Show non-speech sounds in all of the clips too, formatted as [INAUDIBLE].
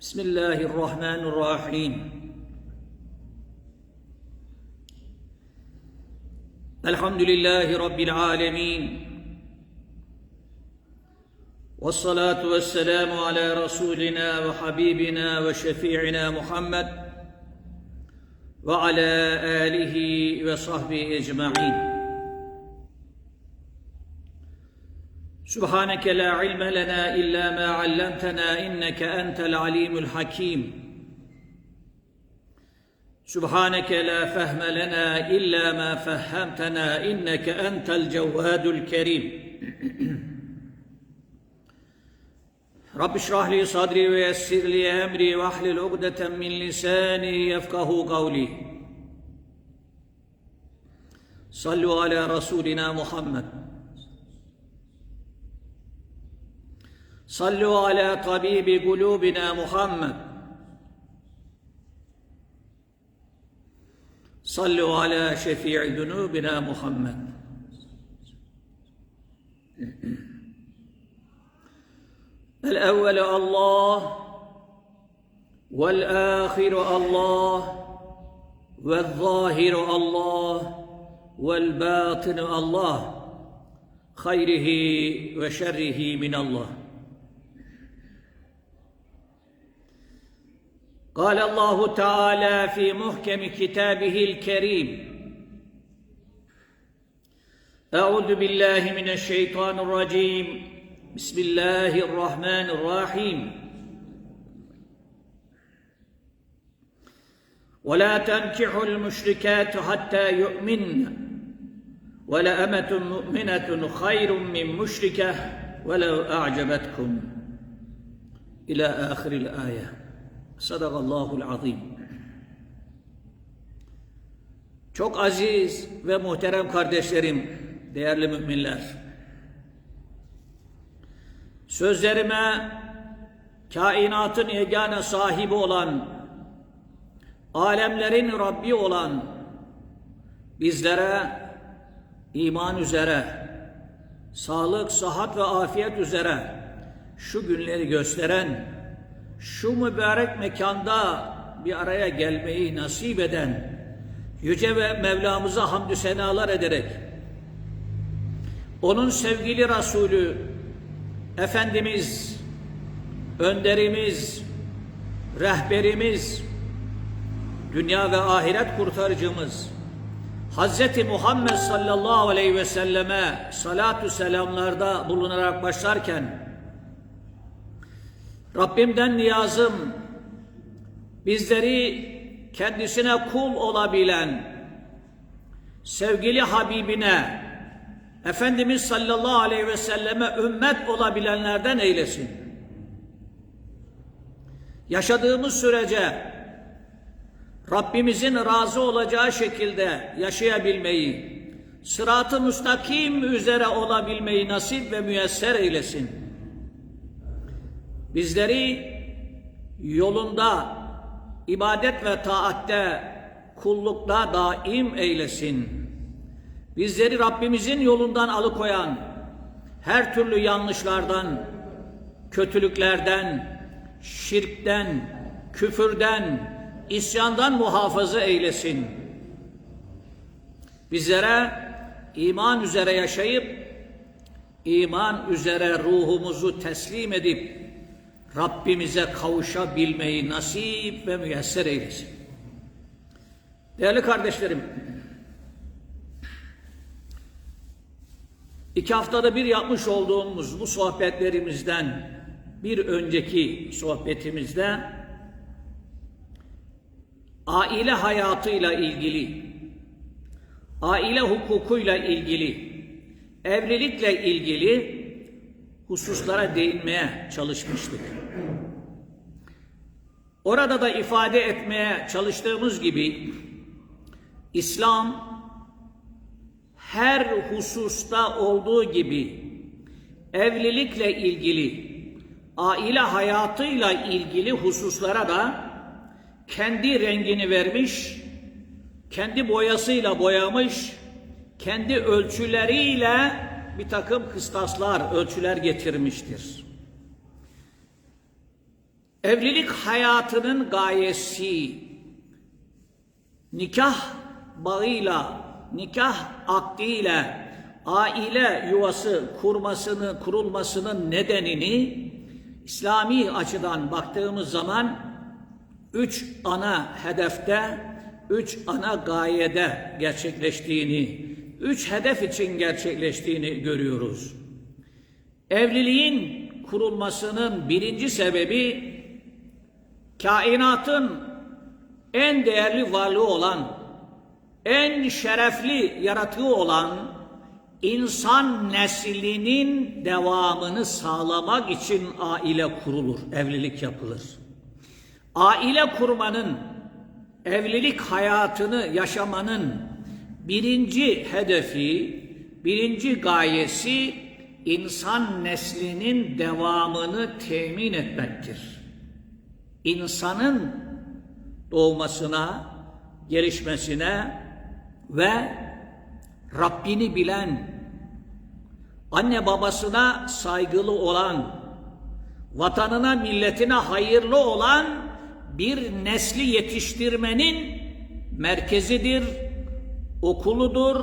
بسم الله الرحمن الرحيم. الحمد لله رب العالمين. والصلاة والسلام على رسولنا وحبيبنا وشفيعنا محمد وعلى آله وصحبه أجمعين. سبحانك لا علم لنا إلا ما علمتنا إنك أنت العليم الحكيم. سبحانك لا فهم لنا إلا ما فهمتنا إنك أنت الجواد الكريم. رب اشرح لي صدري ويسر لي أمري واحلل عقدة من لساني يفقه قولي. صلوا على رسولنا محمد. صلوا على طبيب قلوبنا محمد. صلوا على شفيع ذنوبنا محمد. الأول الله والآخر الله والظاهر الله والباطن الله خيره وشره من الله. قال الله تعالى في محكم كتابه الكريم أعوذ بالله من الشيطان الرجيم. بسم الله الرحمن الرحيم. ولا تنكحوا المشركات حتى يؤمن. ولأمة مؤمنة خير من مشركة ولو أعجبتكم. إلى آخر الآية. Sadakallahul azim. Çok aziz ve muhterem kardeşlerim, değerli müminler. Sözlerime kainatın yegane sahibi olan, alemlerin Rabbi olan bizlere iman üzere, sağlık, sıhhat ve afiyet üzere şu günleri gösteren şu mübarek mekanda bir araya gelmeyi nasip eden Yüce ve Mevlamıza hamdü senalar ederek onun sevgili Resulü Efendimiz önderimiz rehberimiz dünya ve ahiret kurtarıcımız Hazreti Muhammed sallallahu aleyhi ve selleme salatu selamlarda bulunarak başlarken Rabbimden niyazım bizleri kendisine kul olabilen sevgili Habibine Efendimiz sallallahu aleyhi ve selleme ümmet olabilenlerden eylesin. Yaşadığımız sürece Rabbimizin razı olacağı şekilde yaşayabilmeyi, sırat-ı müstakim üzere olabilmeyi nasip ve müyesser eylesin bizleri yolunda ibadet ve taatte kullukta daim eylesin. Bizleri Rabbimizin yolundan alıkoyan her türlü yanlışlardan, kötülüklerden, şirkten, küfürden, isyandan muhafaza eylesin. Bizlere iman üzere yaşayıp iman üzere ruhumuzu teslim edip Rabbimize kavuşabilmeyi nasip ve müyesser eylesin. Değerli kardeşlerim, iki haftada bir yapmış olduğumuz bu sohbetlerimizden bir önceki sohbetimizde aile hayatıyla ilgili, aile hukukuyla ilgili, evlilikle ilgili hususlara değinmeye çalışmıştık. Orada da ifade etmeye çalıştığımız gibi İslam her hususta olduğu gibi evlilikle ilgili, aile hayatıyla ilgili hususlara da kendi rengini vermiş, kendi boyasıyla boyamış, kendi ölçüleriyle bir takım kıstaslar, ölçüler getirmiştir. Evlilik hayatının gayesi nikah bağıyla, nikah akdiyle aile yuvası kurmasını, kurulmasının nedenini İslami açıdan baktığımız zaman üç ana hedefte, üç ana gayede gerçekleştiğini, üç hedef için gerçekleştiğini görüyoruz. Evliliğin kurulmasının birinci sebebi kainatın en değerli varlığı olan, en şerefli yaratığı olan insan neslinin devamını sağlamak için aile kurulur, evlilik yapılır. Aile kurmanın, evlilik hayatını yaşamanın birinci hedefi, birinci gayesi insan neslinin devamını temin etmektir. İnsanın doğmasına, gelişmesine ve Rabbini bilen, anne babasına saygılı olan, vatanına, milletine hayırlı olan bir nesli yetiştirmenin merkezidir, okuludur,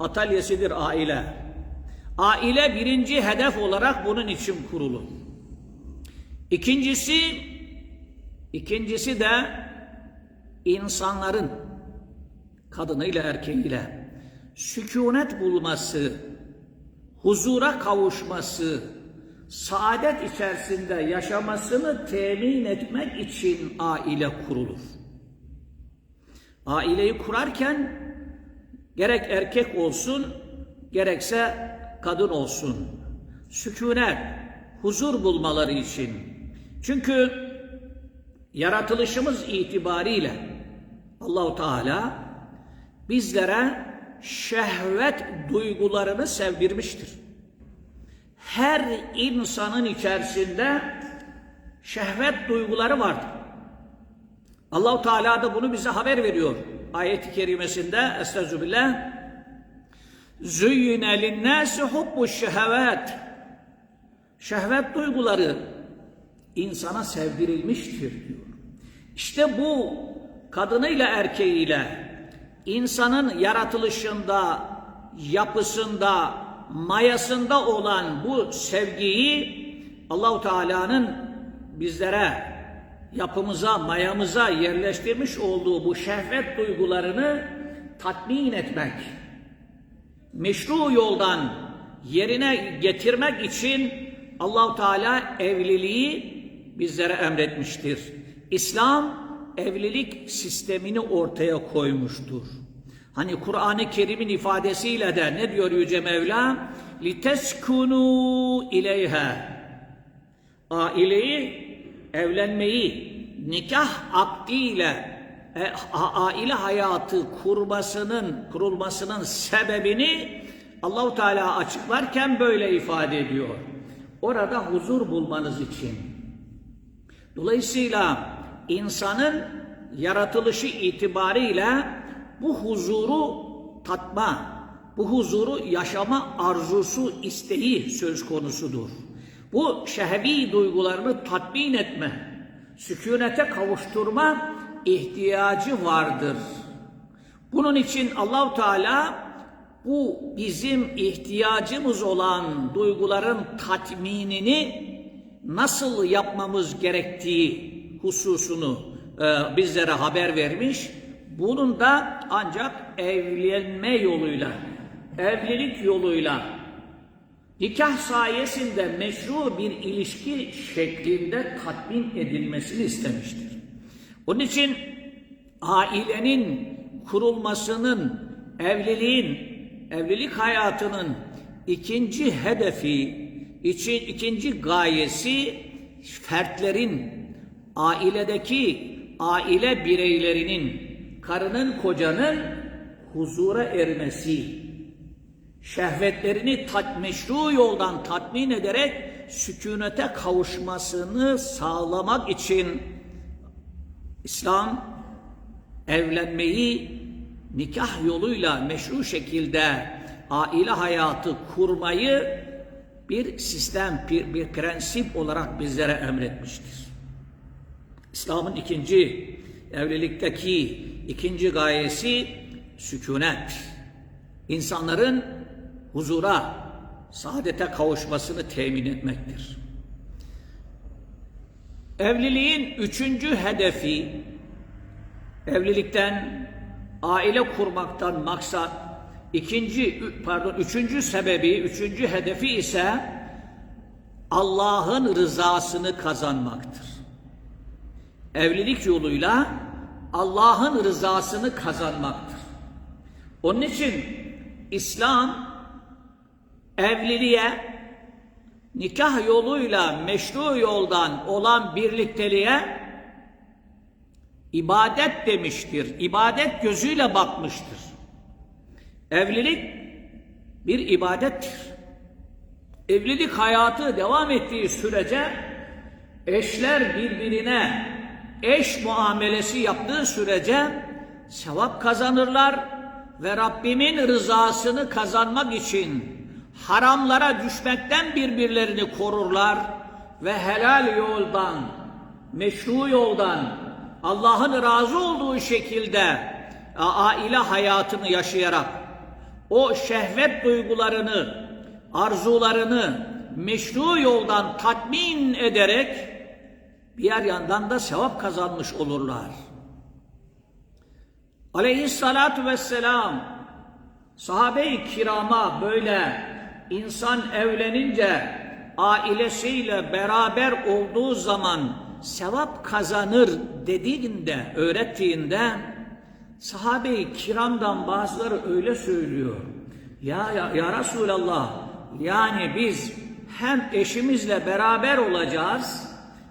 atölyesidir aile. Aile birinci hedef olarak bunun için kurulur. İkincisi, ikincisi de insanların kadınıyla erkeğiyle sükunet bulması, huzura kavuşması, saadet içerisinde yaşamasını temin etmek için aile kurulur. Aileyi kurarken gerek erkek olsun, gerekse kadın olsun. Sükunet, huzur bulmaları için. Çünkü yaratılışımız itibariyle Allahu Teala bizlere şehvet duygularını sevdirmiştir. Her insanın içerisinde şehvet duyguları vardır. Allahu Teala da bunu bize haber veriyor. Ayet-i kerimesinde Estağfirullah Züyyine linnâsi hubbu şehvet Şehvet duyguları insana sevdirilmiştir diyor. İşte bu kadınıyla erkeğiyle insanın yaratılışında, yapısında, mayasında olan bu sevgiyi Allahu Teala'nın bizlere yapımıza, mayamıza yerleştirmiş olduğu bu şehvet duygularını tatmin etmek, meşru yoldan yerine getirmek için Allahu Teala evliliği bizlere emretmiştir. İslam evlilik sistemini ortaya koymuştur. Hani Kur'an-ı Kerim'in ifadesiyle de ne diyor Yüce Mevla? لِتَسْكُنُوا اِلَيْهَا Aileyi, evlenmeyi, nikah akdiyle e, aile hayatı kurmasının, kurulmasının sebebini Allahu Teala açıklarken böyle ifade ediyor. Orada huzur bulmanız için. Dolayısıyla insanın yaratılışı itibariyle bu huzuru tatma, bu huzuru yaşama arzusu, isteği söz konusudur. Bu şehvi duygularını tatmin etme, sükunete kavuşturma ihtiyacı vardır. Bunun için Allahu Teala bu bizim ihtiyacımız olan duyguların tatminini nasıl yapmamız gerektiği hususunu e, bizlere haber vermiş. Bunun da ancak evlenme yoluyla, evlilik yoluyla, nikah sayesinde meşru bir ilişki şeklinde tatmin edilmesini istemiştir. Onun için ailenin kurulmasının, evliliğin, evlilik hayatının ikinci hedefi, için ikinci gayesi fertlerin ailedeki aile bireylerinin, karının, kocanın huzura ermesi, şehvetlerini tat, meşru yoldan tatmin ederek sükunete kavuşmasını sağlamak için İslam evlenmeyi nikah yoluyla meşru şekilde aile hayatı kurmayı bir sistem, bir, bir prensip olarak bizlere emretmiştir. İslam'ın ikinci evlilikteki ikinci gayesi sükunet. İnsanların huzura, saadete kavuşmasını temin etmektir. Evliliğin üçüncü hedefi, evlilikten, aile kurmaktan maksat, ikinci, pardon, üçüncü sebebi, üçüncü hedefi ise Allah'ın rızasını kazanmaktır. Evlilik yoluyla Allah'ın rızasını kazanmaktır. Onun için İslam evliliğe nikah yoluyla meşru yoldan olan birlikteliğe ibadet demiştir. İbadet gözüyle bakmıştır. Evlilik bir ibadettir. Evlilik hayatı devam ettiği sürece eşler birbirine eş muamelesi yaptığı sürece sevap kazanırlar ve Rabbimin rızasını kazanmak için haramlara düşmekten birbirlerini korurlar ve helal yoldan, meşru yoldan, Allah'ın razı olduğu şekilde aile hayatını yaşayarak o şehvet duygularını, arzularını meşru yoldan tatmin ederek diğer yandan da sevap kazanmış olurlar. Aleyhissalatu vesselam sahabe-i kirama böyle insan evlenince ailesiyle beraber olduğu zaman sevap kazanır dediğinde, öğrettiğinde sahabe-i kiramdan bazıları öyle söylüyor. Ya, ya, ya Resulallah yani biz hem eşimizle beraber olacağız,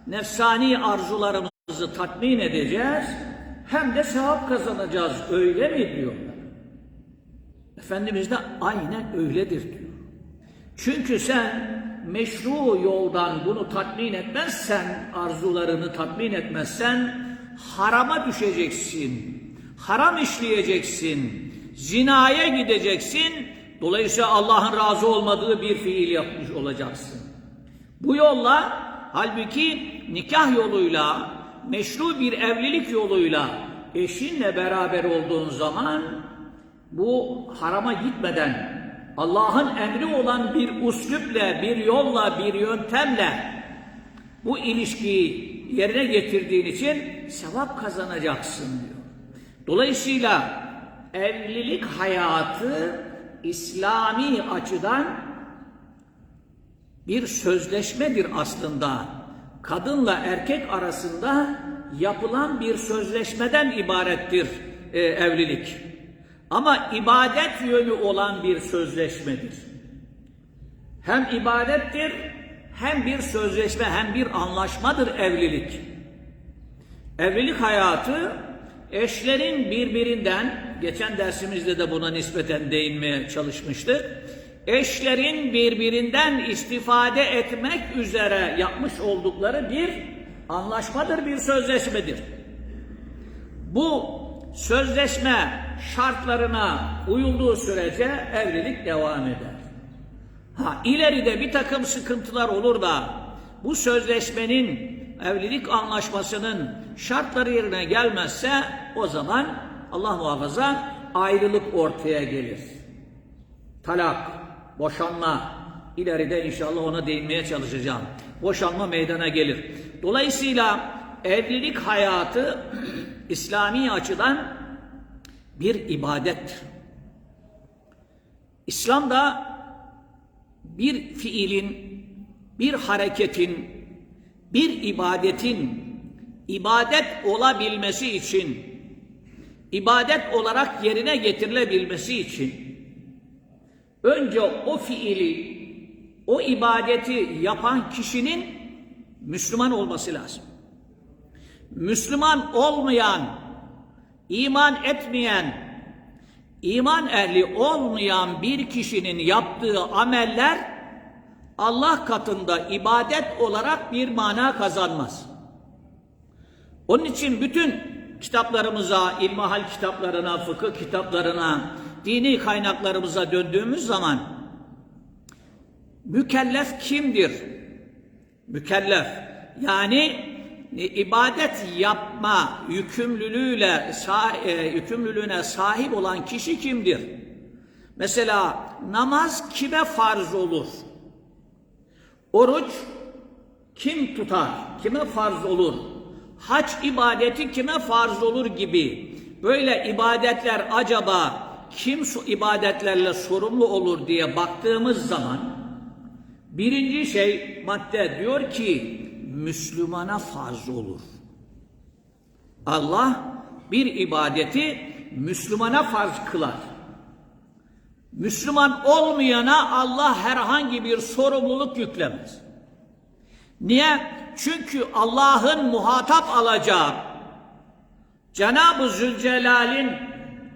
nefsani arzularımızı tatmin edeceğiz, hem de sevap kazanacağız. Öyle mi diyorlar. Efendimiz de aynen öyledir diyor. Çünkü sen meşru yoldan bunu tatmin etmezsen, arzularını tatmin etmezsen harama düşeceksin. Haram işleyeceksin. Zinaya gideceksin. Dolayısıyla Allah'ın razı olmadığı bir fiil yapmış olacaksın. Bu yolla halbuki nikah yoluyla, meşru bir evlilik yoluyla eşinle beraber olduğun zaman bu harama gitmeden Allah'ın emri olan bir uslüple, bir yolla, bir yöntemle bu ilişkiyi yerine getirdiğin için sevap kazanacaksın diyor. Dolayısıyla evlilik hayatı İslami açıdan bir sözleşmedir aslında. Kadınla erkek arasında yapılan bir sözleşmeden ibarettir e, evlilik. Ama ibadet yönü olan bir sözleşmedir. Hem ibadettir, hem bir sözleşme, hem bir anlaşmadır evlilik. Evlilik hayatı eşlerin birbirinden, geçen dersimizde de buna nispeten değinmeye çalışmıştık. Eşlerin birbirinden istifade etmek üzere yapmış oldukları bir anlaşmadır, bir sözleşmedir. Bu sözleşme şartlarına uyulduğu sürece evlilik devam eder. Ha ileride bir takım sıkıntılar olur da bu sözleşmenin evlilik anlaşmasının şartları yerine gelmezse o zaman Allah muhafaza ayrılık ortaya gelir. Talak, boşanma ileride inşallah ona değinmeye çalışacağım. Boşanma meydana gelir. Dolayısıyla evlilik hayatı [CLEARS THROAT] İslami açıdan bir ibadettir. İslam'da bir fiilin, bir hareketin, bir ibadetin ibadet olabilmesi için, ibadet olarak yerine getirilebilmesi için önce o fiili, o ibadeti yapan kişinin Müslüman olması lazım. Müslüman olmayan, iman etmeyen, iman ehli olmayan bir kişinin yaptığı ameller Allah katında ibadet olarak bir mana kazanmaz. Onun için bütün kitaplarımıza, ilmihal kitaplarına, fıkıh kitaplarına, dini kaynaklarımıza döndüğümüz zaman mükellef kimdir? Mükellef yani ibadet yapma yükümlülüğüyle e, yükümlülüğüne sahip olan kişi kimdir? Mesela namaz kime farz olur? Oruç kim tutar? Kime farz olur? Hac ibadeti kime farz olur gibi. Böyle ibadetler acaba kim su ibadetlerle sorumlu olur diye baktığımız zaman birinci şey madde diyor ki Müslümana farz olur. Allah bir ibadeti Müslümana farz kılar. Müslüman olmayana Allah herhangi bir sorumluluk yüklemez. Niye? Çünkü Allah'ın muhatap alacağı Cenab-ı Zülcelal'in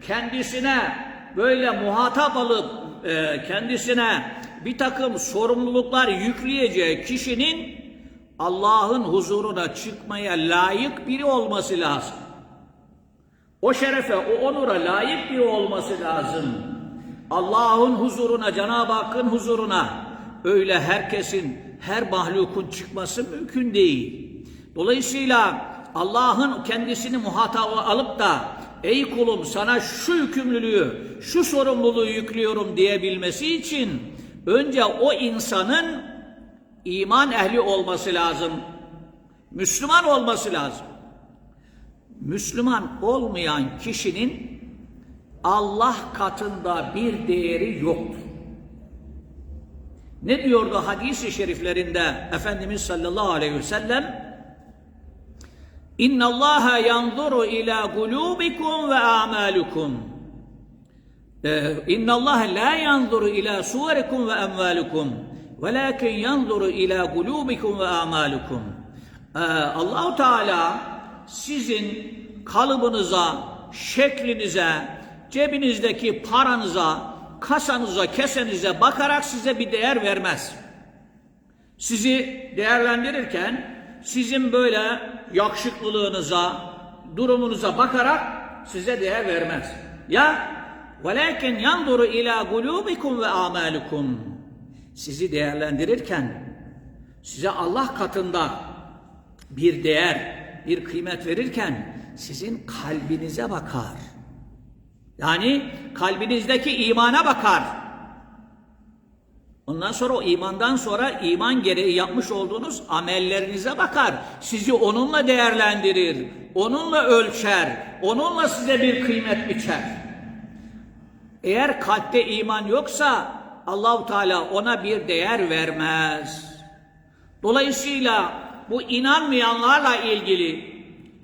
kendisine böyle muhatap alıp e, kendisine bir takım sorumluluklar yükleyeceği kişinin Allah'ın huzuruna çıkmaya layık biri olması lazım. O şerefe, o onura layık biri olması lazım. Allah'ın huzuruna, Cenab-ı Hakk'ın huzuruna öyle herkesin, her mahlukun çıkması mümkün değil. Dolayısıyla Allah'ın kendisini muhataba alıp da ey kulum sana şu yükümlülüğü, şu sorumluluğu yüklüyorum diyebilmesi için önce o insanın iman ehli olması lazım. Müslüman olması lazım. Müslüman olmayan kişinin Allah katında bir değeri yoktur. Ne diyordu hadis-i şeriflerinde Efendimiz sallallahu aleyhi ve sellem? İnna Allaha yanzuru ila kulubikum ve amalukum. İnna Allah la yanzuru ila suverikum ve emvalukum. Velakin yanzuru ila kulubikum ve amalukum. Allahu Teala sizin kalıbınıza, şeklinize, cebinizdeki paranıza, kasanıza, kesenize bakarak size bir değer vermez. Sizi değerlendirirken sizin böyle yakışıklılığınıza, durumunuza bakarak size değer vermez. Ya yanzuru ila kulubikum ve amalukum. Sizi değerlendirirken size Allah katında bir değer, bir kıymet verirken sizin kalbinize bakar. Yani kalbinizdeki imana bakar. Ondan sonra o imandan sonra iman gereği yapmış olduğunuz amellerinize bakar. Sizi onunla değerlendirir, onunla ölçer, onunla size bir kıymet biçer. Eğer kalpte iman yoksa Allahu Teala ona bir değer vermez. Dolayısıyla bu inanmayanlarla ilgili,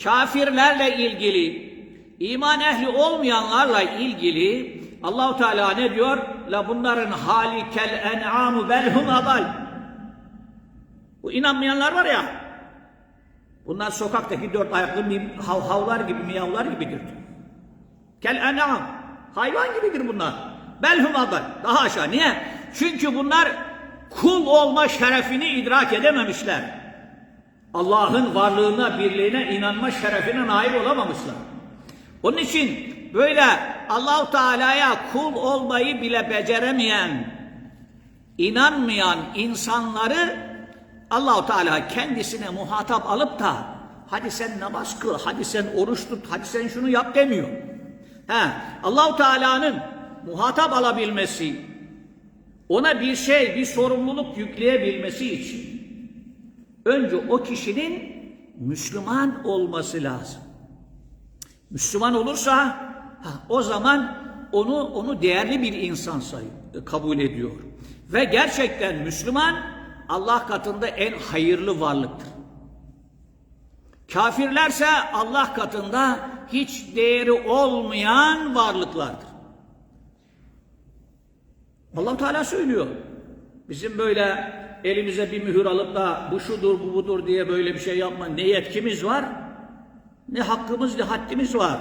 kafirlerle ilgili, iman ehli olmayanlarla ilgili Allahu Teala ne diyor? La bunların hali kel en'amu belhum adal. Bu inanmayanlar var ya. Bunlar sokaktaki dört ayaklı hav gibi, miyavlar gibidir. Kel en'am. Hayvan gibidir bunlar. Belhum adal. Daha aşağı. Niye? Çünkü bunlar kul olma şerefini idrak edememişler. Allah'ın varlığına, birliğine inanma şerefine nail olamamışlar. Onun için böyle Allahu Teala'ya kul olmayı bile beceremeyen, inanmayan insanları Allahu Teala kendisine muhatap alıp da hadi sen namaz kıl, hadi sen oruç tut, hadi sen şunu yap demiyor. He, Allahu Teala'nın muhatap alabilmesi, ona bir şey, bir sorumluluk yükleyebilmesi için önce o kişinin Müslüman olması lazım. Müslüman olursa ha, o zaman onu onu değerli bir insan sayıyor, kabul ediyor. Ve gerçekten Müslüman Allah katında en hayırlı varlıktır. Kafirlerse Allah katında hiç değeri olmayan varlıklardır. Allah Teala söylüyor. Bizim böyle elimize bir mühür alıp da bu şudur bu budur diye böyle bir şey yapma ne yetkimiz var ne hakkımız ne haddimiz var.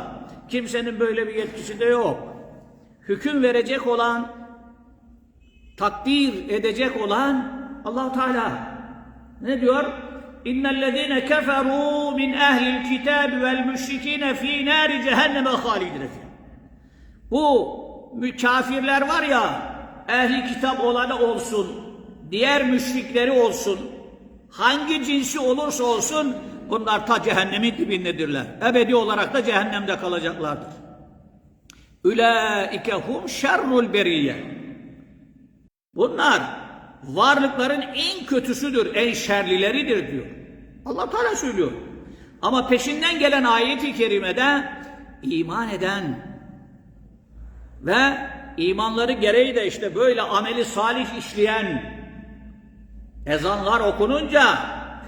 Kimsenin böyle bir yetkisi de yok. Hüküm verecek olan, takdir edecek olan allah Teala. Ne diyor? İnnellezîne keferû min ehlil kitâbi vel müşrikîne fî nâri cehenneme hâlidine Bu kafirler var ya, ehli kitap olanı olsun, diğer müşrikleri olsun, Hangi cinsi olursa olsun bunlar ta cehennemin dibindedirler. Ebedi olarak da cehennemde kalacaklardır. Ülaike hum şerrul beriye. Bunlar varlıkların en kötüsüdür, en şerlileridir diyor. Allah Teala söylüyor. Ama peşinden gelen ayeti kerimede iman eden ve imanları gereği de işte böyle ameli salih işleyen ezanlar okununca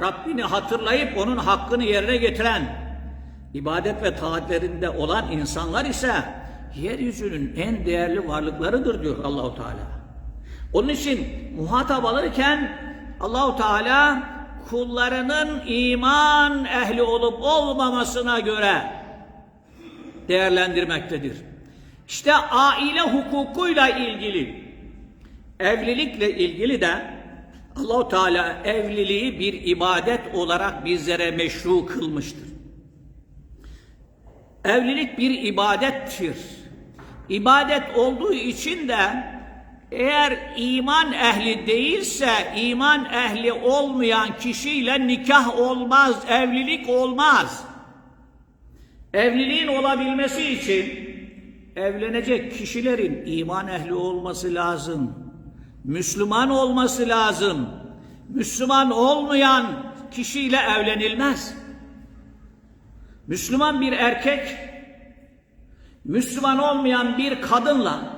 Rabbini hatırlayıp onun hakkını yerine getiren ibadet ve taatlerinde olan insanlar ise yeryüzünün en değerli varlıklarıdır diyor Allahu Teala. Onun için muhatap alırken Allahu Teala kullarının iman ehli olup olmamasına göre değerlendirmektedir. İşte aile hukukuyla ilgili, evlilikle ilgili de Allahu Teala evliliği bir ibadet olarak bizlere meşru kılmıştır. Evlilik bir ibadettir. İbadet olduğu için de eğer iman ehli değilse iman ehli olmayan kişiyle nikah olmaz, evlilik olmaz. Evliliğin olabilmesi için evlenecek kişilerin iman ehli olması lazım. Müslüman olması lazım. Müslüman olmayan kişiyle evlenilmez. Müslüman bir erkek, Müslüman olmayan bir kadınla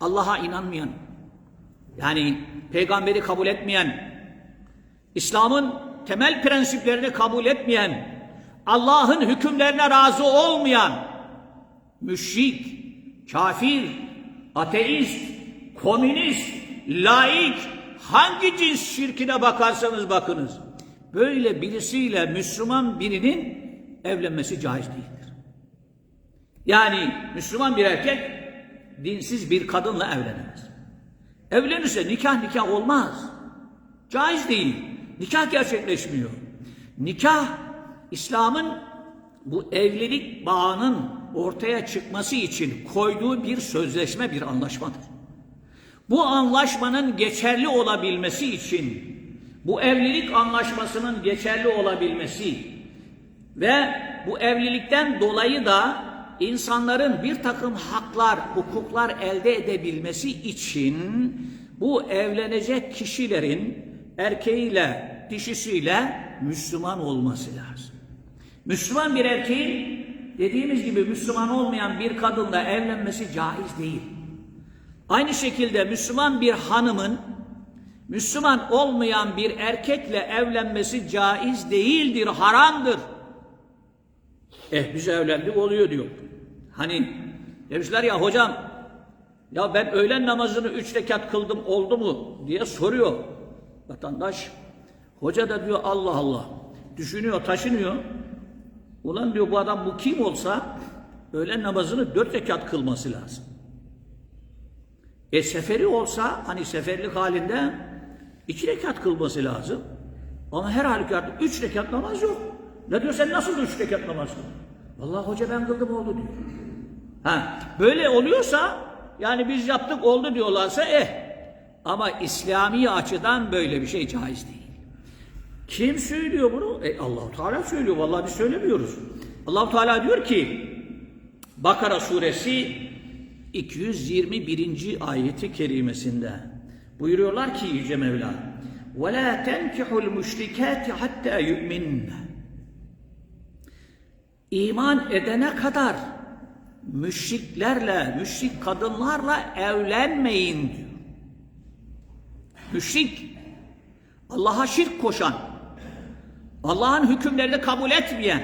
Allah'a inanmayan, yani peygamberi kabul etmeyen, İslam'ın temel prensiplerini kabul etmeyen, Allah'ın hükümlerine razı olmayan, müşrik, kafir, ateist, komünist, laik, hangi cins şirkine bakarsanız bakınız, böyle birisiyle Müslüman birinin evlenmesi caiz değildir. Yani Müslüman bir erkek dinsiz bir kadınla evlenemez. Evlenirse nikah nikah olmaz. Caiz değil. Nikah gerçekleşmiyor. Nikah İslam'ın bu evlilik bağının ortaya çıkması için koyduğu bir sözleşme, bir anlaşmadır. Bu anlaşmanın geçerli olabilmesi için, bu evlilik anlaşmasının geçerli olabilmesi ve bu evlilikten dolayı da insanların bir takım haklar, hukuklar elde edebilmesi için bu evlenecek kişilerin erkeğiyle, dişisiyle Müslüman olması lazım. Müslüman bir erkeğin dediğimiz gibi Müslüman olmayan bir kadınla evlenmesi caiz değil. Aynı şekilde Müslüman bir hanımın Müslüman olmayan bir erkekle evlenmesi caiz değildir, haramdır. Eh biz evlendik oluyor diyor. Hani demişler ya hocam ya ben öğlen namazını üç rekat kıldım oldu mu diye soruyor vatandaş. Hoca da diyor Allah Allah düşünüyor taşınıyor. Ulan diyor bu adam bu kim olsa öğlen namazını dört rekat kılması lazım. E seferi olsa hani seferlik halinde iki rekat kılması lazım. Ama her halükarda üç rekat namaz yok. Ne diyor sen nasıl üç rekat namaz kıldın? Vallahi hoca ben kıldım oldu diyor. Ha, böyle oluyorsa yani biz yaptık oldu diyorlarsa eh. Ama İslami açıdan böyle bir şey caiz değil. Kim söylüyor bunu? E Allahu Teala söylüyor. Vallahi biz söylemiyoruz. Allahu Teala diyor ki Bakara suresi 221. ayeti kerimesinde buyuruyorlar ki Yüce Mevla وَلَا تَنْكِحُ الْمُشْرِكَاتِ حَتَّى يُؤْمِنَّ İman edene kadar müşriklerle, müşrik kadınlarla evlenmeyin diyor. Müşrik, Allah'a şirk koşan, Allah'ın hükümlerini kabul etmeyen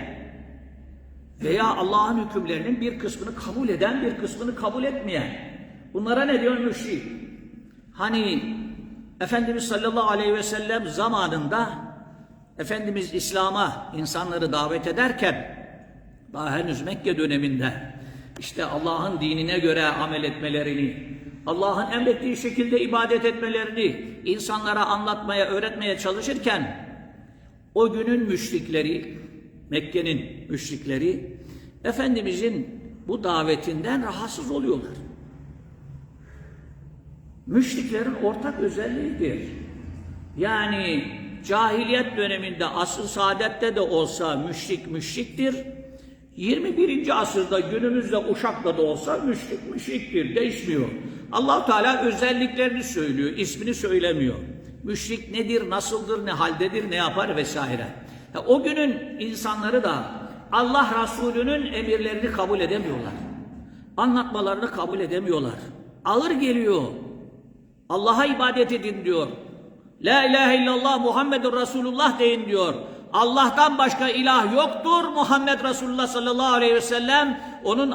veya Allah'ın hükümlerinin bir kısmını kabul eden, bir kısmını kabul etmeyen. Bunlara ne diyor müşrik? Hani Efendimiz sallallahu aleyhi ve sellem zamanında Efendimiz İslam'a insanları davet ederken daha henüz Mekke döneminde işte Allah'ın dinine göre amel etmelerini, Allah'ın emrettiği şekilde ibadet etmelerini insanlara anlatmaya, öğretmeye çalışırken o günün müşrikleri, Mekke'nin müşrikleri Efendimizin bu davetinden rahatsız oluyorlar. Müşriklerin ortak özelliğidir. Yani cahiliyet döneminde asıl saadette de olsa müşrik müşriktir. 21. asırda günümüzde Uşak'ta da olsa müşrik müşriktir. Değişmiyor. allah Teala özelliklerini söylüyor. ismini söylemiyor. Müşrik nedir, nasıldır, ne haldedir, ne yapar vesaire. O günün insanları da Allah Resulü'nün emirlerini kabul edemiyorlar. Anlatmalarını kabul edemiyorlar. Ağır geliyor. Allah'a ibadet edin diyor. La ilahe illallah Muhammedur Resulullah deyin diyor. Allah'tan başka ilah yoktur. Muhammed Resulullah sallallahu aleyhi ve sellem onun e,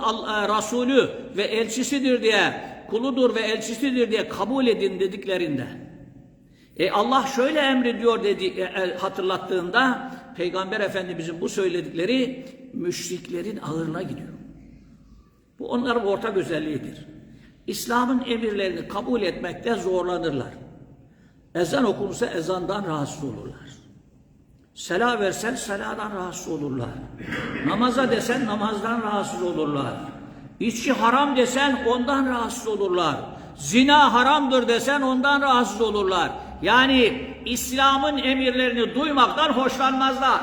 Resulü ve elçisidir diye, kuludur ve elçisidir diye kabul edin dediklerinde. E Allah şöyle emrediyor dedi e, e, hatırlattığında Peygamber Efendimizin bu söyledikleri müşriklerin ağırına gidiyor. Bu onların ortak özelliğidir. İslam'ın emirlerini kabul etmekte zorlanırlar. Ezan okunursa ezandan rahatsız olurlar. Sela versen seladan rahatsız olurlar. Namaza desen namazdan rahatsız olurlar. İçki haram desen ondan rahatsız olurlar. Zina haramdır desen ondan rahatsız olurlar. Yani İslam'ın emirlerini duymaktan hoşlanmazlar.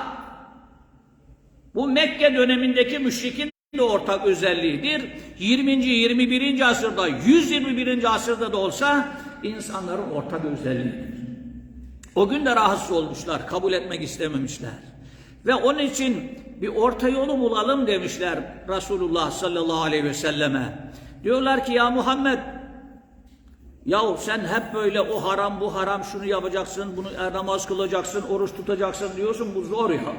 Bu Mekke dönemindeki müşrikin de ortak özelliğidir. 20. 21. asırda, 121. asırda da olsa insanların ortak özelliğidir. O gün de rahatsız olmuşlar, kabul etmek istememişler. Ve onun için bir orta yolu bulalım demişler Resulullah sallallahu aleyhi ve selleme. Diyorlar ki ya Muhammed Yahu sen hep böyle o haram bu haram şunu yapacaksın, bunu e, namaz kılacaksın, oruç tutacaksın diyorsun bu zor ya.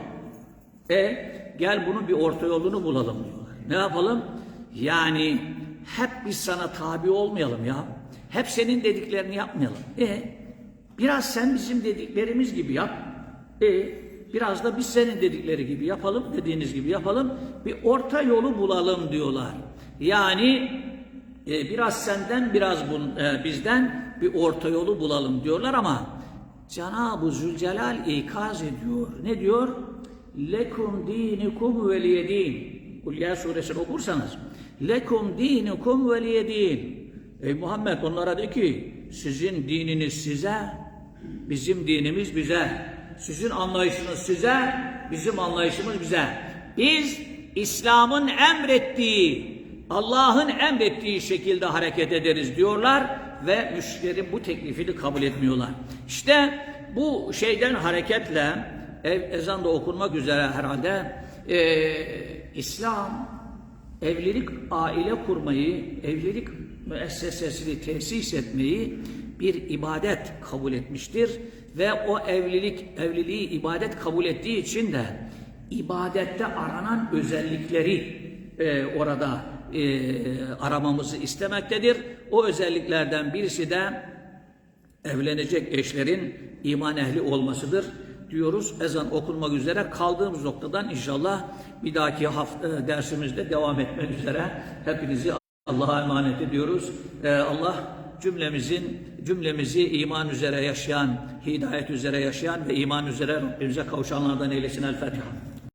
E gel bunun bir orta yolunu bulalım diyorlar. Ne yapalım? Yani hep biz sana tabi olmayalım ya. Hep senin dediklerini yapmayalım. E biraz sen bizim dediklerimiz gibi yap. E biraz da biz senin dedikleri gibi yapalım, dediğiniz gibi yapalım. Bir orta yolu bulalım diyorlar. Yani e, biraz senden biraz e, bizden bir orta yolu bulalım diyorlar ama Cenab-ı Zülcelal ikaz ediyor. Ne diyor? Lekum dinikum veliyedin. Kulya suresini okursanız. Lekum dinikum veliyedin. Ey Muhammed onlara de ki sizin dininiz size, bizim dinimiz bize. Sizin anlayışınız size, bizim anlayışımız bize. Biz İslam'ın emrettiği, Allah'ın emrettiği şekilde hareket ederiz diyorlar ve müşriklerin bu teklifini kabul etmiyorlar. İşte bu şeyden hareketle ezan da okunmak üzere herhalde e, İslam evlilik aile kurmayı, evlilik müessesesini tesis etmeyi bir ibadet kabul etmiştir ve o evlilik evliliği ibadet kabul ettiği için de ibadette aranan özellikleri e, orada e, aramamızı istemektedir. O özelliklerden birisi de evlenecek eşlerin iman ehli olmasıdır diyoruz. Ezan okunmak üzere kaldığımız noktadan inşallah bir dahaki hafta dersimizde devam etmek üzere hepinizi Allah'a emanet ediyoruz. Ee, Allah cümlemizin cümlemizi iman üzere yaşayan, hidayet üzere yaşayan ve iman üzere Rabbimize kavuşanlardan eylesin. El Fatiha.